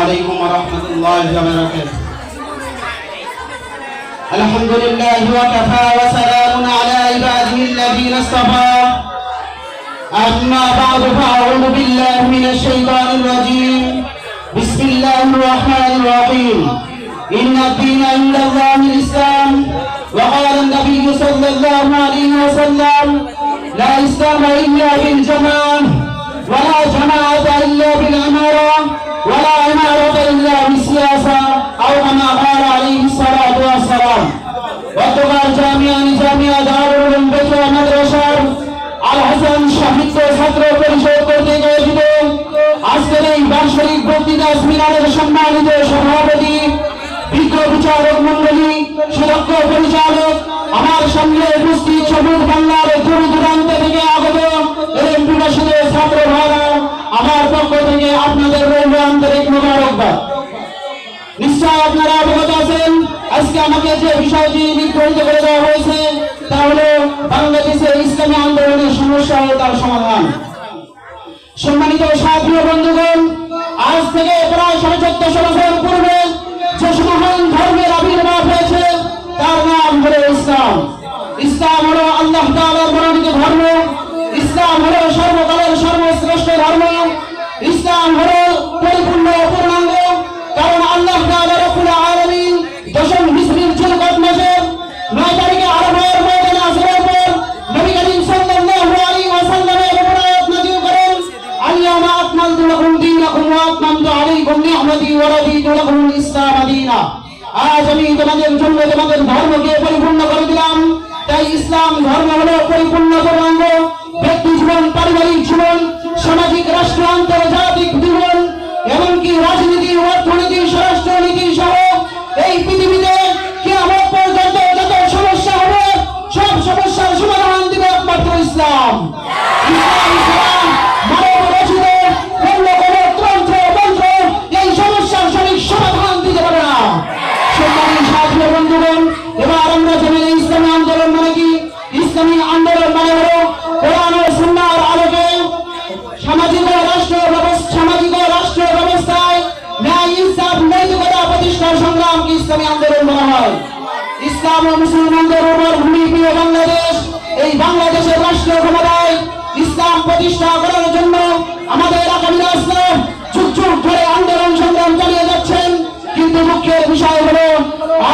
عليكم ورحمة الله وبركاته. الحمد لله وكفى وسلام على عباده الذين اصطفى. أما بعد فأعوذ بالله من الشيطان الرجيم. بسم الله الرحمن الرحيم. إن الدين عند الله الإسلام. وقال النبي صلى الله عليه وسلم لا إسلام إلا بالجماعة ولا جماعة إلا بالعمارة ولا عمارة إلا بالسياسة أو كما قال عليه الصلاة والسلام গতকাল জামিয়া নিজামিয়া দারুল উলুম বেতুয়া মাদ্রাসার আল হাসান সাহিত্য ছাত্র পরিষদ কর্তৃক আয়োজিত আজকের এই বার্ষিক বক্তৃতা সেমিনারের সম্মানিত সভাপতি বিজ্ঞ বিচারক মন্ডলী সুরক্ষ পরিচালক আপনারা অবগত আছেন, আজকে আমাকে যে বিষয়টি নির্ধারিত করে দেওয়া হয়েছে, তা হলো বাংলাদেশের ইসলামী আন্দোলনের সমস্যা ও তার সমাধান। সম্মানিত ও বন্ধুগণ, আজ থেকে প্রায় সাড়ে চোদ্দশো বছর পূর্বে যে মহান ধর্মের আবির্ভাব হয়েছে, তার নাম হলো ইসলাম। ইসলাম হলো আল্লাহ মনোনীত ধর্ম। ইসলাম হলো সর্বকালের সর্বশ্রেষ্ঠ ধর্ম। ইসলাম হলো আলাইকুম ওয়ারাদি লাকুমুল ইসলাম আদিনা। আজ আমি তোমাদের জন্য তোমাদের ধর্মকে পরিপূর্ণ করে দিলাম। তাই ইসলাম ধর্ম হলো পরিপূর্ণ ধর্মাঙ্গ ব্যক্তি জীবন, পারিবারিক জীবন, সামাজিক, রাষ্ট্র, আন্তর্জাতিক ইসলাম মুসলমানদের উপর ভূমি প্রিয় বাংলাদেশ, এই বাংলাদেশের রাষ্ট্র ক্ষমতায় ইসলাম প্রতিষ্ঠা করার জন্য আমাদের আগামী যুগ ধরে আন্দোলন সংগ্রাম চালিয়ে যাচ্ছেন। কিন্তু মুখ্যের বিষয় হলো,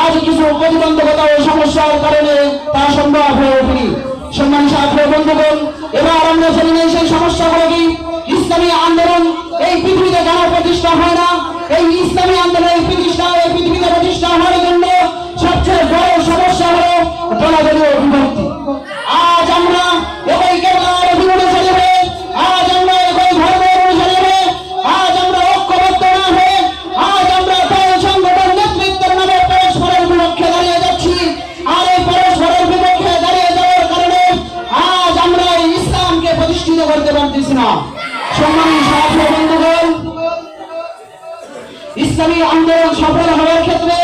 আজ কিছু প্রতিবন্ধকতা ও সমস্যার কারণে তা সম্ভব হয়ে ওঠেনি। সম্মান ছাত্র বন্ধুগণ, এবার আমরা জেনে নেই সেই সমস্যাগুলো কি? ইসলামী আন্দোলন এই পৃথিবীতে কেন প্রতিষ্ঠা হয় না? এই ইসলামী আন্দোলন এই প্রতিষ্ঠা এই পৃথিবীতে প্রতিষ্ঠা হওয়ার জন্য সবচেয়ে বড় সমস্যা হলো দলাদলীয় বিভক্তি আজ আমরা একই কেবলার অধীনে চলবে। আজ আজ আমরা ঐক্যবদ্ধ না হয়ে আজ আমরা দল সংগঠন নেতৃত্বের নামে পরস্পরের বিপক্ষে দাঁড়িয়ে যাচ্ছি। আর এই পরস্পরের বিপক্ষে দাঁড়িয়ে যাওয়ার আজ আমরা এই ইসলামকে প্রতিষ্ঠিত করতে পারতেছি না। সম্মানিত বন্ধুগণ, ইসলামী আন্দোলন সফল হওয়ার ক্ষেত্রে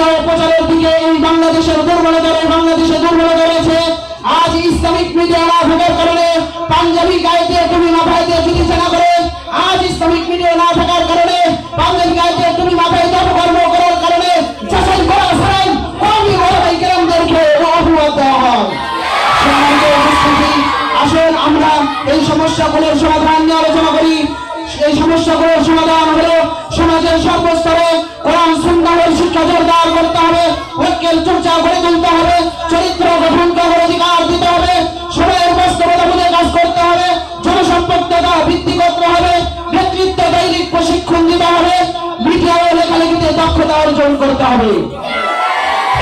মিডিয়া প্রচারের দিকে এই বাংলাদেশের দুর্বলতা বাংলাদেশে দুর্বলতা রয়েছে আজ ইসলামিক মিডিয়া না কারণে পাঞ্জাবি তুমি মাথায় দিয়ে যদি জানা করে, আজ ইসলামিক মিডিয়া না থাকার কারণে পাঞ্জাবি তুমি মাথায় কর্ম করার কারণে করা আসুন আমরা এই সমস্যাগুলোর সমাধান নিয়ে আলোচনা করি। এই সমস্যাগুলোর সমাধান হলো সমাজের সর্বস্তরে কোরআন সুন্দরের শিক্ষা জোরদার ঐক্যের চর্চা করে তুলতে হবে, চরিত্র গঠন করার অধিকার দিতে হবে, সময়ের বাস্তবতা বুঝে কাজ করতে হবে জনসম্পর্কতা ভিত্তি করতে হবে, নেতৃত্ব দৈনিক প্রশিক্ষণ দিতে হবে, মিডিয়া ও লেখালেখিতে দক্ষতা অর্জন করতে হবে।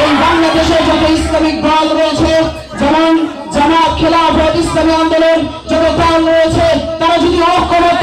এই বাংলাদেশে যত ইসলামিক দল রয়েছে, যেমন জামাত খেলাফত ইসলামী আন্দোলন, যত দল রয়েছে, তারা যদি ঐক্যবদ্ধ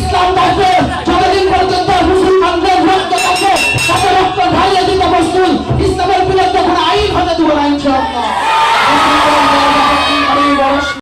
ইসলাম থাকবে যতদিন পর্যন্ত মুসলমানদের রক্ত থাকবে তাদের রক্ত ঢালিয়ে দিতে প্রস্তুত, ইসলামের বিরুদ্ধে কোনো আইন হতে দেবো না, ইনশাআল্লাহ।